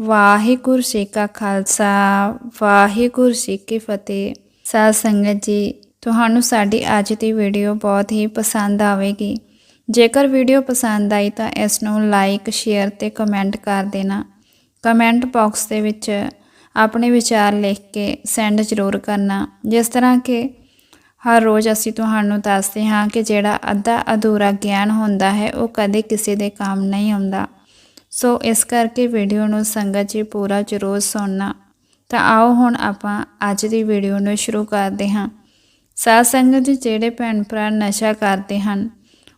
ਵਾਹਿਗੁਰੂ ਜੀ ਕਾ ਖਾਲਸਾ, ਵਾਹਿਗੁਰੂ ਜੀ ਕੀ ਫਤਿਹ। ਸਾਧ ਸੰਗਤ ਜੀ, ਤੁਹਾਨੂੰ ਸਾਡੀ ਅੱਜ ਦੀ ਵੀਡੀਓ ਬਹੁਤ ਹੀ ਪਸੰਦ ਆਵੇਗੀ। ਜੇਕਰ ਵੀਡੀਓ ਪਸੰਦ ਆਈ ਤਾਂ ਇਸ ਨੂੰ ਲਾਈਕ, ਸ਼ੇਅਰ ਤੇ ਕਮੈਂਟ ਕਰ ਦੇਣਾ। ਕਮੈਂਟ ਬਾਕਸ ਦੇ ਵਿੱਚ ਆਪਣੇ ਵਿਚਾਰ ਲਿਖ ਕੇ ਸੈਂਡ ਜ਼ਰੂਰ ਕਰਨਾ। ਜਿਸ ਤਰ੍ਹਾਂ ਕਿ ਹਰ ਰੋਜ਼ ਅਸੀਂ ਤੁਹਾਨੂੰ ਦੱਸਦੇ ਹਾਂ ਕਿ ਜਿਹੜਾ ਅੱਧਾ ਅਧੂਰਾ ਗਿਆਨ ਹੁੰਦਾ ਹੈ, ਉਹ ਕਦੇ ਕਿਸੇ ਦੇ ਕੰਮ ਨਹੀਂ ਆਉਂਦਾ। ਸੋ ਇਸ ਕਰਕੇ ਵੀਡੀਓ ਨੂੰ ਸੰਗਤ ਜੀ ਪੂਰਾ ਜ਼ਰੂਰ ਸੁਣਨਾ। ਤਾਂ ਆਓ ਹੁਣ ਆਪਾਂ ਅੱਜ ਦੀ ਵੀਡੀਓ ਨੂੰ ਸ਼ੁਰੂ ਕਰਦੇ ਹਾਂ। ਸਾਧ ਸੰਗਤ ਜੀ ਜਿਹੜੇ ਭੈਣ ਭਰਾ ਨਸ਼ਾ ਕਰਦੇ ਹਨ,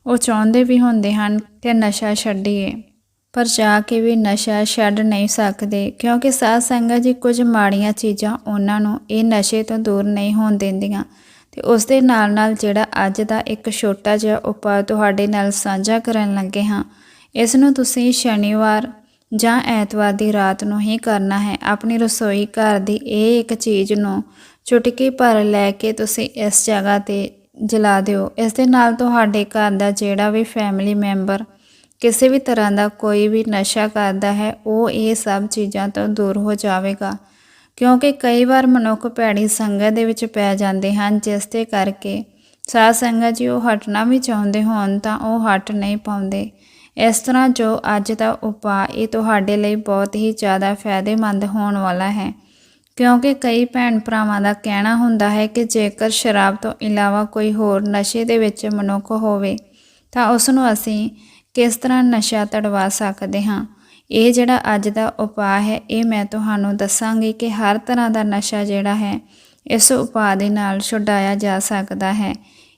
ਉਹ ਚਾਹੁੰਦੇ ਵੀ ਹੁੰਦੇ ਹਨ ਕਿ ਨਸ਼ਾ ਛੱਡੀਏ, ਪਰ ਜਾ ਕੇ ਵੀ ਨਸ਼ਾ ਛੱਡ ਨਹੀਂ ਸਕਦੇ, ਕਿਉਂਕਿ ਸਾਧ ਸੰਗਤ ਜੀ ਕੁਝ ਮਾੜੀਆਂ ਚੀਜ਼ਾਂ ਉਹਨਾਂ ਨੂੰ ਇਹ ਨਸ਼ੇ ਤੋਂ ਦੂਰ ਨਹੀਂ ਹੋਣ ਦਿੰਦੀਆਂ। ਤੇ ਉਸ ਦੇ ਨਾਲ ਨਾਲ ਜਿਹੜਾ ਅੱਜ ਦਾ ਇੱਕ ਛੋਟਾ ਜਿਹਾ ਉਪਾਅ ਤੁਹਾਡੇ ਨਾਲ ਸਾਂਝਾ ਕਰਨ ਲੱਗੇ ਹਾਂ। ਇਸ ਨੂੰ ਤੁਸੀਂ ਸ਼ਨੀਵਾਰ ਜਾਂ ਐਤਵਾਰ ਦੀ ਰਾਤ ਨੂੰ ਹੀ ਕਰਨਾ ਹੈ। ਆਪਣੀ ਰਸੋਈ ਘਰ ਦੀ ਇਹ ਇੱਕ ਚੀਜ਼ ਨੂੰ ਚੁਟਕੀ ਭਰ ਲੈ ਕੇ ਤੁਸੀਂ ਇਸ ਜਗ੍ਹਾ ਤੇ ਜਲਾ ਦਿਓ। ਇਸ ਦੇ ਨਾਲ ਤੁਹਾਡੇ ਘਰ ਦਾ ਜਿਹੜਾ ਵੀ ਫੈਮਿਲੀ ਮੈਂਬਰ ਕਿਸੇ ਵੀ ਤਰ੍ਹਾਂ ਦਾ ਕੋਈ ਵੀ ਨਸ਼ਾ ਕਰਦਾ ਹੈ, ਉਹ ਇਹ ਸਭ ਚੀਜ਼ਾਂ ਤੋਂ ਦੂਰ ਹੋ ਜਾਵੇਗਾ। ਕਿਉਂਕਿ ਕਈ ਵਾਰ ਮਨੁੱਖ ਭੈੜੀ ਸੰਗਤ ਦੇ ਵਿੱਚ ਪੈ ਜਾਂਦੇ ਹਨ, ਜਿਸ ਦੇ ਕਰਕੇ ਸਾਧ ਸੰਗਤ ਜੀ ਉਹ ਹਟਣਾ ਵੀ ਚਾਹੁੰਦੇ ਹੋਣ ਤਾਂ ਉਹ ਹਟ ਨਹੀਂ ਪਾਉਂਦੇ। ਇਸ ਤਰ੍ਹਾਂ ਜੋ ਅੱਜ ਦਾ ਉਪਾਅ ਇਹ ਤੁਹਾਡੇ ਲਈ ਬਹੁਤ ਹੀ ਜ਼ਿਆਦਾ ਫਾਇਦੇਮੰਦ ਹੋਣ ਵਾਲਾ ਹੈ। ਕਿਉਂਕਿ ਕਈ ਭੈਣ ਭਰਾਵਾਂ ਦਾ ਕਹਿਣਾ ਹੁੰਦਾ ਹੈ ਕਿ ਜੇਕਰ ਸ਼ਰਾਬ ਤੋਂ ਇਲਾਵਾ ਕੋਈ ਹੋਰ ਨਸ਼ੇ ਦੇ ਵਿੱਚ ਮਨੁੱਖ ਹੋਵੇ, ਤਾਂ ਉਸ ਨੂੰ ਅਸੀਂ ਕਿਸ ਤਰ੍ਹਾਂ ਨਸ਼ਾ ਤੜਵਾ ਸਕਦੇ ਹਾਂ? ਇਹ ਜਿਹੜਾ ਅੱਜ ਦਾ ਉਪਾਅ ਹੈ, ਇਹ ਮੈਂ ਤੁਹਾਨੂੰ ਦੱਸਾਂਗੀ ਕਿ ਹਰ ਤਰ੍ਹਾਂ ਦਾ ਨਸ਼ਾ ਜਿਹੜਾ ਹੈ, ਇਸ ਉਪਾਅ ਦੇ ਨਾਲ ਛੁਡਾਇਆ ਜਾ ਸਕਦਾ ਹੈ।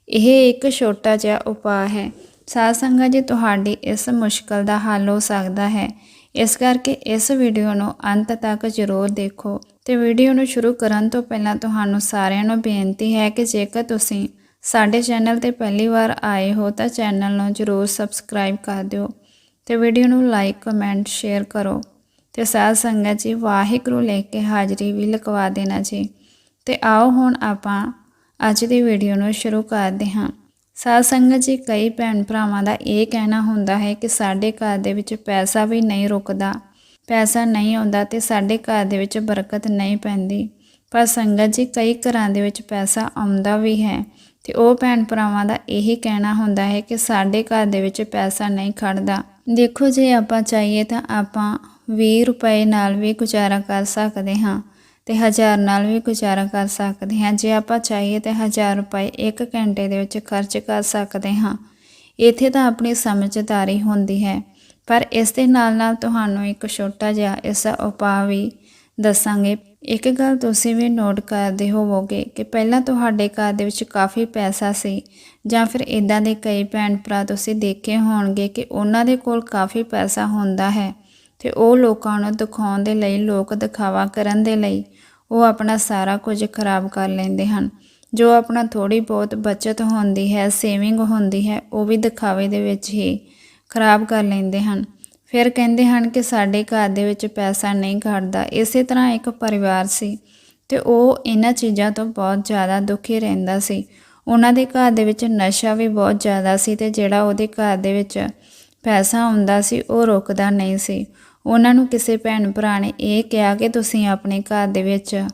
ਇਹ ਇੱਕ ਛੋਟਾ ਜਿਹਾ ਉਪਾਅ ਹੈ। ਸਾਧ ਸੰਗਤ ਜੀ, ਤੁਹਾਡੀ ਇਸ ਮੁਸ਼ਕਲ ਦਾ ਹੱਲ ਹੋ ਸਕਦਾ ਹੈ। ਇਸ ਕਰਕੇ ਇਸ ਵੀਡੀਓ ਨੂੰ ਅੰਤ ਤੱਕ ਜ਼ਰੂਰ ਦੇਖੋ ਤੇ ਵੀਡੀਓ ਨੂੰ ਸ਼ੁਰੂ ਕਰਨ ਤੋਂ ਪਹਿਲਾਂ ਤੁਹਾਨੂੰ ਸਾਰਿਆਂ ਨੂੰ ਬੇਨਤੀ ਹੈ ਕਿ ਜੇਕਰ ਤੁਸੀਂ ਸਾਡੇ ਚੈਨਲ ਤੇ ਪਹਿਲੀ ਵਾਰ ਆਏ ਹੋ ਤਾਂ ਚੈਨਲ ਨੂੰ ਜ਼ਰੂਰ ਸਬਸਕ੍ਰਾਈਬ ਕਰ ਦਿਓ ਤੇ ਵੀਡੀਓ ਨੂੰ ਲਾਈਕ, ਕਮੈਂਟ, ਸ਼ੇਅਰ ਕਰੋ ਤੇ ਸਾਧ ਸੰਗਤ ਜੀ, ਵਾਹਿਗੁਰੂ ਲੈ ਕੇ ਹਾਜ਼ਰੀ ਵੀ ਲਗਵਾ ਦੇਣਾ ਜੀ। ਤੇ ਆਓ ਹੁਣ ਆਪਾਂ ਅੱਜ ਦੀ ਵੀਡੀਓ ਨੂੰ ਸ਼ੁਰੂ ਕਰਦੇ ਹਾਂ। ਸਾਧ ਸੰਗਤ ਜੀ, ਕਈ ਭੈਣ ਭਰਾਵਾਂ ਦਾ ਇਹ ਕਹਿਣਾ ਹੁੰਦਾ ਹੈ ਕਿ ਸਾਡੇ ਘਰ ਦੇ ਵਿੱਚ ਪੈਸਾ ਵੀ ਨਹੀਂ ਰੁਕਦਾ। ਪੈਸਾ ਨਹੀਂ ਆਉਂਦਾ ਤੇ ਸਾਡੇ ਘਰ ਦੇ ਵਿੱਚ ਬਰਕਤ ਨਹੀਂ ਪੈਂਦੀ। ਪਰ ਸੰਗਤ ਜੀ, ਕਈ ਘਰਾਂ ਦੇ ਵਿੱਚ ਪੈਸਾ ਆਉਂਦਾ ਵੀ ਹੈ ਤੇ ਉਹ ਭੈਣ ਭਰਾਵਾਂ ਦਾ ਇਹੀ ਕਹਿਣਾ ਹੁੰਦਾ ਹੈ ਕਿ ਸਾਡੇ ਘਰ ਦੇ ਵਿੱਚ ਪੈਸਾ ਨਹੀਂ ਖੜਦਾ। ਦੇਖੋ ਜੇ ਆਪਾਂ ਚਾਹੀਏ ਤਾਂ ਆਪਾਂ 20 ਰੁਪਏ ਨਾਲ ਵੀ ਗੁਜ਼ਾਰਾ ਕਰ ਸਕਦੇ ਹਾਂ। ਤੇ 1000 ਨਾਲ ਵੀ ਗੁਜ਼ਾਰਾ ਕਰ ਸਕਦੇ ਹਾਂ। ਜੇ ਆਪਾਂ ਚਾਹੀਏ ਤੇ 1000 ਰੁਪਏ 1 ਘੰਟੇ ਦੇ ਵਿੱਚ ਖਰਚ ਕਰ ਸਕਦੇ ਹਾਂ। ਇੱਥੇ ਤਾਂ ਆਪਣੀ ਸਮਝਦਾਰੀ ਹੁੰਦੀ ਹੈ, ਪਰ ਇਸ ਦੇ ਨਾਲ ਨਾਲ ਤੁਹਾਨੂੰ ਇੱਕ ਛੋਟਾ ਜਿਹਾ ਇਸ ਉਪਾਅ ਵੀ ਦੱਸਾਂਗੇ। ਇੱਕ ਗੱਲ ਤੁਸੀਂ ਵੀ ਨੋਟ ਕਰਦੇ ਹੋਵੋਗੇ ਕਿ ਪਹਿਲਾਂ ਤੁਹਾਡੇ ਘਰ ਦੇ ਵਿੱਚ ਕਾਫੀ ਪੈਸਾ ਸੀ, ਜਾਂ ਫਿਰ ਇਦਾਂ ਦੇ ਕਈ ਭੈਣ ਭਰਾ ਤੁਸੀਂ ਦੇਖੇ ਹੋਣਗੇ ਕਿ ਉਹਨਾਂ ਦੇ ਕੋਲ ਕਾਫੀ ਪੈਸਾ ਹੁੰਦਾ ਹੈ। ਤੇ ਉਹ ਲੋਕਾਂ ਨੂੰ ਦਿਖਾਉਣ ਦੇ ਲਈ, ਲੋਕ ਦਿਖਾਵਾ ਕਰਨ ਦੇ ਲਈ ਉਹ ਆਪਣਾ ਸਾਰਾ ਕੁਝ ਖਰਾਬ ਕਰ ਲੈਂਦੇ ਹਨ। ਜੋ ਆਪਣਾ ਥੋੜੀ ਬਹੁਤ ਬਚਤ ਹੁੰਦੀ ਹੈ ਸੇਵਿੰਗ ਹੁੰਦੀ ਹੈ, ਉਹ ਵੀ ਦਿਖਾਵੇ ਦੇ ਵਿੱਚ ਹੀ ਖਰਾਬ ਕਰ ਲੈਂਦੇ ਹਨ। ਫਿਰ ਕਹਿੰਦੇ ਹਨ ਕਿ ਸਾਡੇ ਘਰ ਦੇ ਵਿੱਚ ਪੈਸਾ ਨਹੀਂ ਘਟਦਾ। ਇਸੇ ਤਰ੍ਹਾਂ ਇੱਕ ਪਰਿਵਾਰ ਸੀ ਤੇ ਉਹ ਇਹਨਾਂ ਚੀਜ਼ਾਂ ਤੋਂ ਬਹੁਤ ਜ਼ਿਆਦਾ ਦੁਖੀ ਰਹਿੰਦਾ ਸੀ। ਉਹਨਾਂ ਦੇ ਘਰ ਦੇ ਵਿੱਚ ਨਸ਼ਾ ਵੀ ਬਹੁਤ ਜ਼ਿਆਦਾ ਸੀ ਤੇ ਜਿਹੜਾ ਉਹਦੇ ਘਰ ਦੇ ਵਿੱਚ ਪੈਸਾ ਆਉਂਦਾ ਸੀ, ਉਹ ਰੁਕਦਾ ਨਹੀਂ ਸੀ। ਉਹਨਾਂ ਨੂੰ ਕਿਸੇ ਭੈਣ ਭਰਾ ਨੇ ਇਹ ਕਿਹਾ ਕਿ ਤੁਸੀਂ ਆਪਣੇ ਘਰ ਦੇ ਵਿੱਚ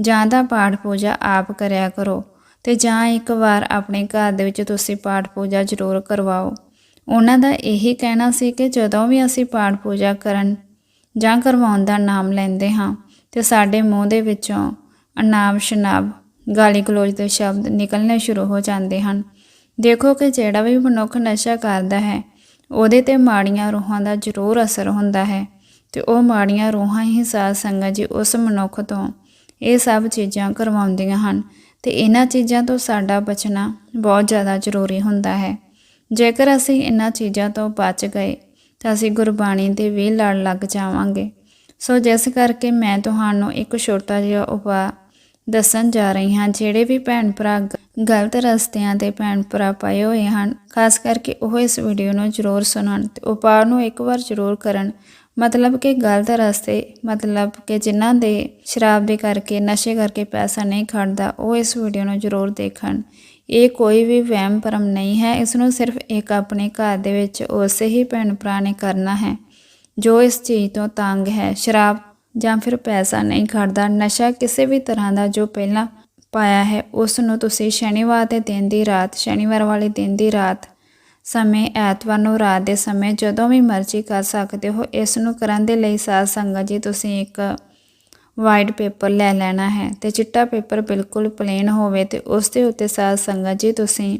ਜਾਂ ਤਾਂ ਪਾਠ ਪੂਜਾ ਆਪ ਕਰਿਆ ਕਰੋ ਤੇ ਜਾਂ ਇੱਕ ਵਾਰ ਆਪਣੇ ਘਰ ਦੇ ਵਿੱਚ ਤੁਸੀਂ ਪਾਠ ਪੂਜਾ ਜ਼ਰੂਰ ਕਰਵਾਓ। ਉਹਨਾਂ ਦਾ ਇਹੀ ਕਹਿਣਾ ਸੀ ਕਿ ਜਦੋਂ ਵੀ ਅਸੀਂ ਪਾਠ ਪੂਜਾ ਕਰਨ ਜਾਂ ਕਰਵਾਉਣ ਦਾ ਨਾਮ ਲੈਂਦੇ ਹਾਂ ਤੇ ਸਾਡੇ ਮੂੰਹ ਦੇ ਵਿੱਚੋਂ ਅਨਾਬ ਸ਼ਨਾਬ ਗਾਲੀ ਗਲੋਚ ਦੇ ਸ਼ਬਦ ਨਿਕਲਣੇ ਸ਼ੁਰੂ ਹੋ ਜਾਂਦੇ ਹਨ। ਦੇਖੋ ਕਿ ਜਿਹੜਾ ਵੀ ਮਨੁੱਖ ਨਸ਼ਾ ਕਰਦਾ ਹੈ ਉਹਦੇ ਤੇ ਮਾੜੀਆਂ ਰੂਹਾਂ ਦਾ ਜ਼ਰੂਰ ਅਸਰ ਹੁੰਦਾ ਹੈ ਤੇ ਉਹ ਮਾੜੀਆਂ ਰੂਹਾਂ ਹੀ ਸਾਧ ਸੰਗਤ ਜੀ ਉਸ ਮਨੁੱਖ ਤੋਂ ਇਹ ਸਭ ਚੀਜ਼ਾਂ ਕਰਵਾਉਂਦੀਆਂ ਹਨ ਤੇ ਇਹਨਾਂ ਚੀਜ਼ਾਂ ਤੋਂ ਸਾਡਾ ਬਚਣਾ ਬਹੁਤ ਜ਼ਿਆਦਾ ਜ਼ਰੂਰੀ ਹੁੰਦਾ ਹੈ। ਜੇਕਰ ਅਸੀਂ ਇਹਨਾਂ ਚੀਜ਼ਾਂ ਤੋਂ ਬਚ ਗਏ ਤਾਂ ਅਸੀਂ ਗੁਰਬਾਣੀ ਦੇ ਵੀ ਲੜ ਲੱਗ ਜਾਵਾਂਗੇ। ਸੋ ਜਿਸ ਕਰਕੇ ਮੈਂ ਤੁਹਾਨੂੰ ਇੱਕ ਛੋਟਾ ਜਿਹਾ ਉਪਾਅ ਦੱਸਣ ਜਾ ਰਹੀ ਹਾਂ, ਜਿਹੜੇ ਵੀ ਭੈਣ ਭਰਾ ਗ- ਗਲਤ ਰਸਤਿਆਂ ਤੇ ਭੈਣ ਭਰਾ ਪਏ ਹੋਏ ਹਨ, ਖਾਸ ਕਰਕੇ ਉਹ ਇਸ ਵੀਡੀਓ ਨੂੰ ਜ਼ਰੂਰ ਸੁਣਨ ਤੇ ਉਪਾਅ ਨੂੰ ਇੱਕ ਵਾਰ ਜ਼ਰੂਰ ਕਰਨ। ਮਤਲਬ ਕਿ ਗਲਤ ਰਸਤੇ, ਮਤਲਬ ਕਿ ਜਿਨ੍ਹਾਂ ਦੇ ਸ਼ਰਾਬ ਦੇ ਕਰਕੇ, ਨਸ਼ੇ ਕਰਕੇ ਪੈਸਾ ਨਹੀਂ ਖੜਦਾ, ਉਹ ਇਸ ਵੀਡੀਓ ਨੂੰ ਜ਼ਰੂਰ ਦੇਖਣ। ਇਹ ਕੋਈ ਵੀ ਵਹਿਮ ਭਰਮ ਨਹੀਂ ਹੈ, ਇਸ ਨੂੰ ਸਿਰਫ ਇੱਕ ਆਪਣੇ ਘਰ ਦੇ ਵਿੱਚ ਉਸੇ ਹੀ ਭੈਣ ਭਰਾ ਨੇ ਕਰਨਾ ਹੈ, ਜੋ ਇਸ ਚੀਜ਼ ਤੋਂ ਤੰਗ ਹੈ। ਸ਼ਰਾਬ ਜਾਂ ਫਿਰ ਪੈਸਾ ਨਹੀਂ ਖੜਦਾ, ਨਸ਼ਾ ਕਿਸੇ ਵੀ ਤਰ੍ਹਾਂ ਦਾ ਜੋ ਪਹਿਲਾਂ ਪਾਇਆ ਹੈ, ਉਸ ਨੂੰ ਤੁਸੀਂ ਸ਼ਨੀਵਾਰ ਦੇ ਦਿਨ ਦੀ ਰਾਤ, ਸ਼ਨੀਵਾਰ ਵਾਲੇ ਦਿਨ ਦੀ ਰਾਤ ਸਮੇਂ, ਐਤਵਾਰ ਨੂੰ ਰਾਤ ਦੇ ਸਮੇਂ ਜਦੋਂ ਵੀ ਮਰਜ਼ੀ ਕਰ ਸਕਦੇ ਹੋ, ਇਸ ਨੂੰ ਕਰਨ ਦੇ ਲਈ ਸਾਧ ਸੰਗਤ ਜੀ ਤੁਸੀਂ ਇੱਕ ਵਾਈਟ ਪੇਪਰ ਲੈ ਲੈਣਾ ਹੈ ਤੇ ਚਿੱਟਾ ਪੇਪਰ ਬਿਲਕੁਲ ਪਲੇਨ ਹੋਵੇ ਤੇ ਉਸ ਦੇ ਉੱਤੇ ਸਾਧ ਸੰਗਤ ਜੀ ਤੁਸੀਂ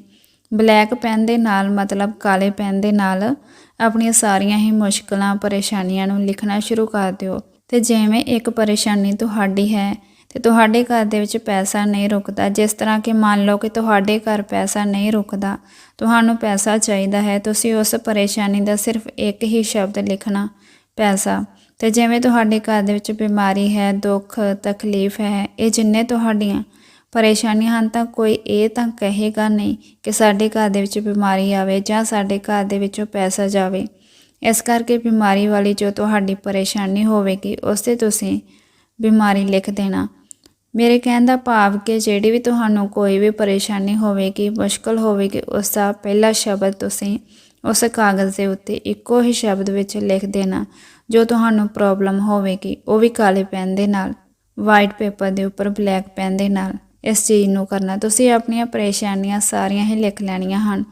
ਬਲੈਕ ਪੈਨ ਦੇ ਨਾਲ, ਮਤਲਬ ਕਾਲੇ ਪੈਨ ਦੇ ਨਾਲ ਆਪਣੀਆਂ ਸਾਰੀਆਂ ਹੀ ਮੁਸ਼ਕਲਾਂ, ਪਰੇਸ਼ਾਨੀਆਂ ਨੂੰ ਲਿਖਣਾ ਸ਼ੁਰੂ ਕਰ ਦਿਓ। ਤੇ ਜਿਵੇਂ ਇੱਕ ਪਰੇਸ਼ਾਨੀ ਤੁਹਾਡੀ ਹੈ ਤੇ ਤੁਹਾਡੇ ਘਰ ਦੇ ਵਿੱਚ ਪੈਸਾ ਨਹੀਂ ਰੁਕਦਾ, ਜਿਸ ਤਰ੍ਹਾਂ ਕਿ ਮੰਨ ਲਓ ਕਿ ਤੁਹਾਡੇ ਘਰ ਪੈਸਾ ਨਹੀਂ ਰੁਕਦਾ, ਤੁਹਾਨੂੰ ਪੈਸਾ ਚਾਹੀਦਾ ਹੈ, ਤੁਸੀਂ ਉਸ ਪਰੇਸ਼ਾਨੀ ਦਾ ਸਿਰਫ ਇੱਕ ਹੀ ਸ਼ਬਦ ਲਿਖਣਾ, ਪੈਸਾ। ਤੇ ਜਿਵੇਂ ਤੁਹਾਡੇ ਘਰ ਦੇ ਵਿੱਚ ਬਿਮਾਰੀ ਹੈ, ਦੁੱਖ, ਤਕਲੀਫ ਹੈ, ਇਹ ਜਿੰਨੇ ਤੁਹਾਡੀਆਂ ਪਰੇਸ਼ਾਨੀਆਂ ਹਨ, ਤਾਂ ਕੋਈ ਇਹ ਤਾਂ ਕਹੇਗਾ ਨਹੀਂ ਕਿ ਸਾਡੇ ਘਰ ਦੇ ਵਿੱਚ ਬਿਮਾਰੀ ਆਵੇ ਜਾਂ ਸਾਡੇ ਘਰ ਦੇ ਵਿੱਚੋਂ ਪੈਸਾ ਜਾਵੇ। ਇਸ ਕਰਕੇ ਬਿਮਾਰੀ ਵਾਲੀ ਜੋ ਤੁਹਾਡੀ ਪਰੇਸ਼ਾਨੀ ਹੋਵੇਗੀ, ਉਸ ਤੇ ਤੁਸੀਂ ਬਿਮਾਰੀ ਲਿਖ ਦੇਣਾ। ਮੇਰੇ ਕਹਿਣ ਦਾ ਭਾਵ ਕਿ ਜਿਹੜੀ ਵੀ ਤੁਹਾਨੂੰ ਕੋਈ ਵੀ ਪਰੇਸ਼ਾਨੀ ਹੋਵੇਗੀ, ਮੁਸ਼ਕਲ ਹੋਵੇਗੀ, ਉਸ ਦਾ ਪਹਿਲਾ ਸ਼ਬਦ ਤੁਸੀਂ ਉਸ ਕਾਗਜ਼ ਦੇ ਉੱਤੇ ਇੱਕੋ ਹੀ ਸ਼ਬਦ ਵਿੱਚ ਲਿਖ ਦੇਣਾ, ਜੋ ਤੁਹਾਨੂੰ ਪ੍ਰੋਬਲਮ ਹੋਵੇਗੀ, ਉਹ ਵੀ ਕਾਲੇ ਪੈਨ ਦੇ ਨਾਲ, ਵਾਈਟ ਪੇਪਰ ਦੇ ਉੱਪਰ, ਬਲੈਕ ਪੈਨ ਦੇ ਨਾਲ। ਇਸ ਚੀਜ਼ ਨੂੰ ਕਰਨਾ। ਤੁਸੀਂ ਆਪਣੀਆਂ ਪਰੇਸ਼ਾਨੀਆਂ ਸਾਰੀਆਂ ਹੀ ਲਿਖ ਲੈਣੀਆਂ ਹਨ।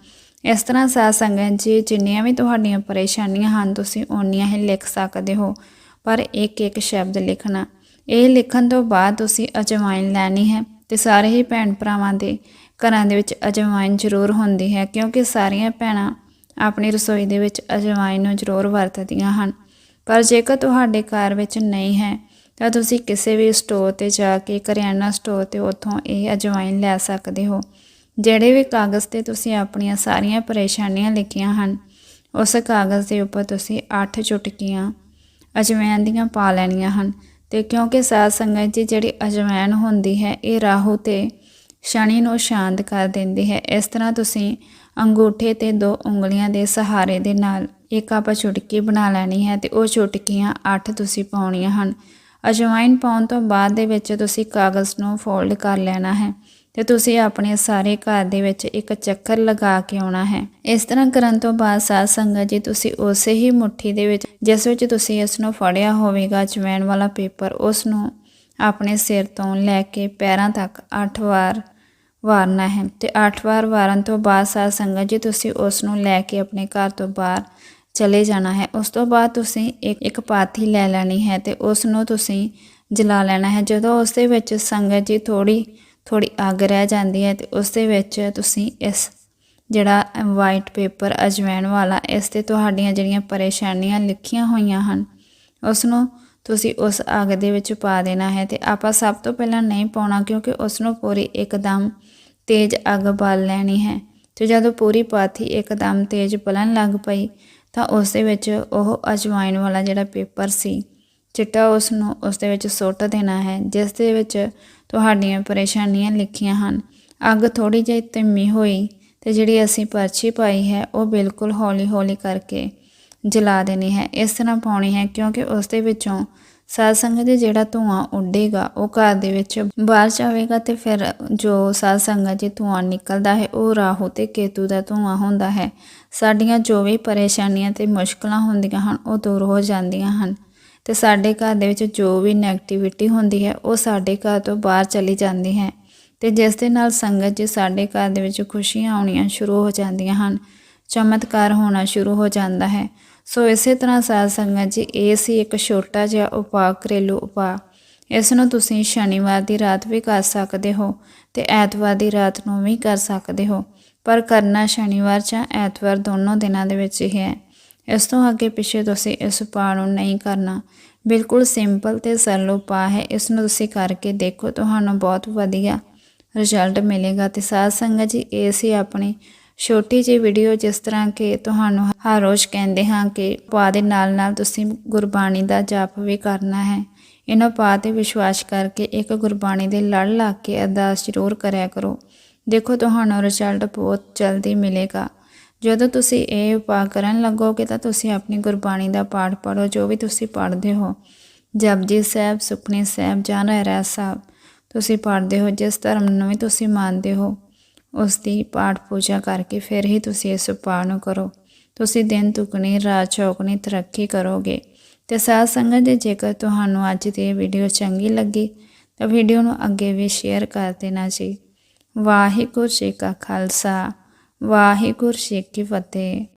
ਇਸ ਤਰ੍ਹਾਂ ਸਾਧ ਸੰਗਤ ਜੀ, ਜਿੰਨੀਆਂ ਵੀ ਤੁਹਾਡੀਆਂ ਪਰੇਸ਼ਾਨੀਆਂ ਹਨ, ਤੁਸੀਂ ਓਨੀਆਂ ਹੀ ਲਿਖ ਸਕਦੇ ਹੋ। ਪਰ ਇੱਕ ਇੱਕ ਸ਼ਬਦ ਲਿਖਣਾ, ਇਹ ਲਿਖਣ ਤੋਂ ਬਾਅਦ ਤੁਸੀਂ ਅਜਵਾਇਨ ਲੈਣੀ ਹੈ ਤੇ ਸਾਰੇ ਹੀ ਭੈਣ ਭਰਾਵਾਂ ਦੇ ਘਰਾਂ ਦੇ ਵਿੱਚ ਅਜਵਾਇਨ ਜ਼ਰੂਰ ਹੁੰਦੀ ਹੈ, ਕਿਉਂਕਿ ਸਾਰੀਆਂ ਭੈਣਾਂ ਆਪਣੀ ਰਸੋਈ ਦੇ ਵਿੱਚ ਅਜਵਾਇਨ ਨੂੰ ਜ਼ਰੂਰ ਵਰਤਦੀਆਂ ਹਨ। ਪਰ ਜੇਕਰ ਤੁਹਾਡੇ ਘਰ ਵਿੱਚ ਨਹੀਂ ਹੈ, ਤਾਂ ਤੁਸੀਂ ਕਿਸੇ ਵੀ ਸਟੋਰ ਤੇ ਜਾ ਕੇ, ਕਰਿਆਨਾ ਸਟੋਰ ਤੇ ਉੱਥੋਂ ਇਹ ਅਜਵਾਇਨ ਲੈ ਸਕਦੇ ਹੋ। ਜਿਹੜੇ ਵੀ ਕਾਗਜ਼ ਤੇ ਤੁਸੀਂ ਆਪਣੀਆਂ ਸਾਰੀਆਂ ਪਰੇਸ਼ਾਨੀਆਂ ਲਿਖੀਆਂ ਹਨ, ਉਸ ਕਾਗਜ਼ ਦੇ ਉੱਪਰ ਤੁਸੀਂ 8 ਚੁਟਕੀਆਂ ਅਜਵਾਇਨ ਦੀਆਂ ਪਾ ਲੈਣੀਆਂ ਹਨ। ਤੇ ਕਿਉਂਕਿ ਸਾਧ ਸੰਗਤ ਜੀ ਜਿਹੜੀ ਅਜਵਾਇਨ ਹੁੰਦੀ ਹੈ, ਇਹ ਰਾਹੂ ਤੇ ਸ਼ਨੀ ਨੂੰ ਸ਼ਾਂਤ ਕਰ ਦਿੰਦੀ ਹੈ। ਇਸ ਤਰ੍ਹਾਂ ਤੁਸੀਂ ਅੰਗੂਠੇ ਤੇ ਦੋ ਉਂਗਲੀਆਂ ਦੇ ਸਹਾਰੇ ਦੇ ਨਾਲ ਇੱਕ ਆਪਾਂ ਚੁਟਕੀ ਬਣਾ ਲੈਣੀ ਹੈ ਤੇ ਉਹ ਚੁਟਕੀਆਂ 8 ਤੁਸੀਂ ਪਾਉਣੀਆਂ ਹਨ। ਅਜਵਾਇਨ ਪਾਉਣ ਤੋਂ ਬਾਅਦ ਦੇ ਵਿੱਚ ਤੁਸੀਂ ਕਾਗਜ਼ ਨੂੰ ਫੋਲਡ ਕਰ ਲੈਣਾ ਹੈ। ਤੇ ਤੁਸੀਂ ਆਪਣੇ ਸਾਰੇ ਘਰ ਦੇ ਵਿੱਚ ਇੱਕ ਚੱਕਰ ਲਗਾ ਕੇ ਆਉਣਾ ਹੈ। ਇਸ ਤਰ੍ਹਾਂ ਕਰਨ ਤੋਂ ਬਾਅਦ ਸਾਧ ਸੰਗਤ ਜੀ, ਤੁਸੀਂ ਉਸੇ ਹੀ ਮੁਠੀ ਦੇ ਵਿੱਚ, ਜਿਸ ਵਿੱਚ ਤੁਸੀਂ ਇਸ ਨੂੰ ਫੜਿਆ ਹੋਵੇਗਾ ਅਜਵਾਇਨ ਵਾਲਾ ਪੇਪਰ ਉਸ ਨੂੰ ਆਪਣੇ ਸਿਰ ਤੋਂ ਲੈ ਕੇ ਪੈਰਾਂ ਤੱਕ 8 ਵਾਰ ਵਾਰਨਾ ਹੈ। ਤੇ 8 ਵਾਰ ਵਾਰਨ ਤੋਂ ਬਾਅਦ ਸਾਧ ਸੰਗਤ ਜੀ, ਤੁਸੀਂ ਉਸ ਨੂੰ ਲੈ ਕੇ ਆਪਣੇ ਘਰ ਤੋਂ ਬਾਹਰ ਚਲੇ ਜਾਣਾ ਹੈ। ਉਸ ਤੋਂ ਬਾਅਦ ਤੁਸੀਂ ਇੱਕ ਇੱਕ ਪਾਥੀ ਲੈ ਲੈਣੀ ਹੈ ਤੇ ਉਸ ਨੂੰ ਤੁਸੀਂ ਜਲਾ ਲੈਣਾ ਹੈ। ਜਦੋਂ ਉਸ ਦੇ ਵਿੱਚ ਸੰਗਤ ਜੀ ਥੋੜੀ ਥੋੜੀ ਅੱਗ ਰਹਿ ਜਾਂਦੀ ਹੈ ਤੇ ਉਸ ਦੇ ਵਿੱਚ ਤੁਸੀਂ ਇਸ ਜਿਹੜਾ ਵਾਈਟ ਪੇਪਰ ਅਜਵਾਇਣ ਵਾਲਾ, ਇਸ ਤੇ ਤੁਹਾਡੀਆਂ ਜਿਹੜੀਆਂ ਪਰੇਸ਼ਾਨੀਆਂ ਲਿਖੀਆਂ ਹੋਈਆਂ ਹਨ ਉਸ ਨੂੰ ਤੁਸੀਂ ਉਸ ਅੱਗ ਦੇ ਵਿੱਚ ਪਾ ਦੇਣਾ ਹੈ ਤੇ ਆਪਾਂ ਸਭ ਤੋਂ ਪਹਿਲਾਂ ਨਹੀਂ ਪਾਉਣਾ ਕਿਉਂਕਿ ਉਸ ਨੂੰ ਪੂਰੀ ਇੱਕਦਮ ਤੇਜ਼ ਅੱਗ ਬਾਲ ਲੈਣੀ ਹੈ ਤੇ ਜਦੋਂ ਪੂਰੀ ਪਾਥੀ ਇੱਕਦਮ ਤੇਜ਼ ਬਲਣ ਲੱਗ ਪਈ ਤਾਂ ਉਸ ਦੇ ਵਿੱਚ ਉਹ ਅਜਵਾਇਨ ਵਾਲਾ ਜਿਹੜਾ ਪੇਪਰ ਸੀ, ਚਿੱਟਾ ਉਸ ਨੂੰ ਉਸ ਦੇ ਵਿੱਚ ਸੁੱਟ ਦੇਣਾ ਹੈ, ਜਿਸ ਦੇ ਵਿੱਚ ਤੁਹਾਡੀਆਂ ਪਰੇਸ਼ਾਨੀਆਂ ਲਿਖੀਆਂ ਹਨ। ਅੱਗ ਥੋੜੀ ਜਿਹੀ ਧੀਮੀ ਹੋਈ ਤੇ ਜਿਹੜੀ ਅਸੀਂ ਪਰਚੀ ਪਾਈ ਹੈ, ਉਹ ਬਿਲਕੁਲ ਹੌਲੀ-ਹੌਲੀ ਕਰਕੇ ਜਲਾ ਦੇਣੀ ਹੈ। ਇਸ ਤਰ੍ਹਾਂ ਪਾਉਣੀ ਹੈ ਕਿਉਂਕਿ ਉਸ ਦੇ ਵਿੱਚੋਂ ਸਾਧ ਸੰਗਤ ਦੇ ਜਿਹੜਾ ਧੂਆਂ ਉੱਡੇਗਾ, ਉਹ ਘਰ ਦੇ ਵਿੱਚ ਬਾਹਰ ਜਾਵੇਗਾ ਤੇ ਫਿਰ ਜੋ ਸਾਧ ਸੰਗਤ ਜੀ ਧੂਆਂ ਨਿਕਲਦਾ ਹੈ, ਉਹ ਰਾਹੂ ਤੇ ਕੇਤੂ ਦਾ ਧੂਆਂ ਹੁੰਦਾ ਹੈ। ਸਾਡੀਆਂ ਜੋ ਵੀ ਪਰੇਸ਼ਾਨੀਆਂ ਤੇ ਮੁਸ਼ਕਲਾਂ ਹੁੰਦੀਆਂ ਹਨ, ਉਹ ਦੂਰ ਹੋ ਜਾਂਦੀਆਂ ਹਨ। ਤੇ ਸਾਡੇ ਘਰ ਦੇ ਵਿੱਚ ਜੋ ਵੀ ਨੈਗੇਟਿਵਿਟੀ ਹੁੰਦੀ ਹੈ, ਉਹ ਸਾਡੇ ਘਰ ਤੋਂ ਬਾਹਰ ਚਲੀ ਜਾਂਦੀ ਹੈ। ਤੇ ਜਿਸ ਦੇ ਨਾਲ ਸੰਗਤ ਜੀ ਸਾਡੇ ਘਰ ਦੇ ਵਿੱਚ ਖੁਸ਼ੀਆਂ ਆਉਣੀਆਂ ਸ਼ੁਰੂ ਹੋ ਜਾਂਦੀਆਂ ਹਨ, ਚਮਤਕਾਰ ਹੋਣਾ ਸ਼ੁਰੂ ਹੋ ਜਾਂਦਾ ਹੈ। ਸੋ ਇਸੇ ਤਰ੍ਹਾਂ ਸਾਧ ਸੰਗਤ ਜੀ, ਇਹ ਸੀ ਇੱਕ ਛੋਟਾ ਜਿਹਾ ਉਪਾਅ, ਘਰੇਲੂ ਉਪਾਅ। ਇਸ ਨੂੰ ਤੁਸੀਂ ਸ਼ਨੀਵਾਰ ਦੀ ਰਾਤ ਵੀ ਕਰ ਸਕਦੇ ਹੋ ਤੇ ਐਤਵਾਰ ਦੀ ਰਾਤ ਨੂੰ ਵੀ ਕਰ ਸਕਦੇ ਹੋ। ਪਰ ਕਰਨਾ ਸ਼ਨੀਵਾਰ ਜਾਂ ਐਤਵਾਰ ਦੋਨੋਂ ਦਿਨਾਂ ਦੇ ਵਿੱਚ ਹੀ ਹੈ। ਇਸ ਤੋਂ ਅੱਗੇ ਪਿੱਛੇ ਤੁਸੀਂ ਇਸ ਉਪਾਅ ਨੂੰ ਨਹੀਂ ਕਰਨਾ। ਬਿਲਕੁਲ ਸਿੰਪਲ ਤੇ ਸਰਲ ਉਪਾਅ ਹੈ। ਇਸ ਨੂੰ ਤੁਸੀਂ ਕਰਕੇ ਦੇਖੋ, ਤੁਹਾਨੂੰ ਬਹੁਤ ਵਧੀਆ ਰਿਜ਼ਲਟ ਮਿਲੇਗਾ। ਤੇ ਸਾਧ ਸੰਗਤ ਜੀ, ਇਹ ਸੀ ਆਪਣੀ ਛੋਟੀ ਜਿਹੀ ਵੀਡੀਓ ਜਿਸ ਤਰ੍ਹਾਂ ਕਿ ਤੁਹਾਨੂੰ ਹਰ ਰੋਜ਼ ਕਹਿੰਦੇ ਹਾਂ ਕਿ ਪਾ ਦੇ ਨਾਲ ਨਾਲ ਤੁਸੀਂ ਗੁਰਬਾਣੀ ਦਾ ਜਾਪ ਵੀ ਕਰਨਾ ਹੈ। ਇਹਨਾਂ ਪਾ ਤੇ ਵਿਸ਼ਵਾਸ ਕਰਕੇ ਇੱਕ ਗੁਰਬਾਣੀ ਦੇ ਲੜ ਲਾ ਕੇ ਅਰਦਾਸ ਜ਼ਰੂਰ ਕਰਿਆ ਕਰੋ। ਦੇਖੋ, ਤੁਹਾਨੂੰ ਰਿਜ਼ਲਟ ਬਹੁਤ ਜਲਦੀ ਮਿਲੇਗਾ। ਜਦੋਂ ਤੁਸੀਂ ਇਹ ਉਪਾਅ ਕਰਨ ਲੱਗੋਗੇ ਤਾਂ ਤੁਸੀਂ ਆਪਣੀ ਗੁਰਬਾਣੀ ਦਾ ਪਾਠ ਪੜੋ ਜੋ ਵੀ ਤੁਸੀਂ ਪੜ੍ਹਦੇ ਹੋ। ਜਪਜੀ ਸਾਹਿਬ ਸੁਖਨੀ ਸਾਹਿਬ ਜਾਂ ਰਹਿਰਾਸ ਸਾਹਿਬ, ਤੁਸੀਂ ਪੜ੍ਹਦੇ ਹੋ, ਜਿਸ ਧਰਮ ਨੂੰ ਵੀ ਤੁਸੀਂ ਮੰਨਦੇ ਹੋ ਉਸ ਦੀ ਪਾਠ ਪੂਜਾ ਕਰਕੇ ਫਿਰ ਹੀ ਤੁਸੀਂ ਇਸ ਉਪਾਅ ਨੂੰ ਕਰੋ। ਤੁਸੀਂ ਦਿਨ ਤੁਕਣੀ, ਰਾਤ ਚੌਕਣੀ, ਤਰੱਕੀ ਕਰੋਗੇ। ਤੇ ਸਾਧ ਸੰਗਤ ਜੀ, ਜੇਕਰ ਤੁਹਾਨੂੰ ਅੱਜ ਦੀ ਵੀਡੀਓ ਚੰਗੀ ਲੱਗੀ, ਤਾਂ ਵੀਡੀਓ ਨੂੰ ਅੱਗੇ ਵੀ ਸ਼ੇਅਰ ਕਰ ਦੇਣਾ ਜੀ। ਵਾਹਿਗੁਰੂ ਜੀ ਕਾ ਖਾਲਸਾ। ਵਾਹਿਗੁਰੂ ਜੀ ਕੀ ਫਤਿਹ।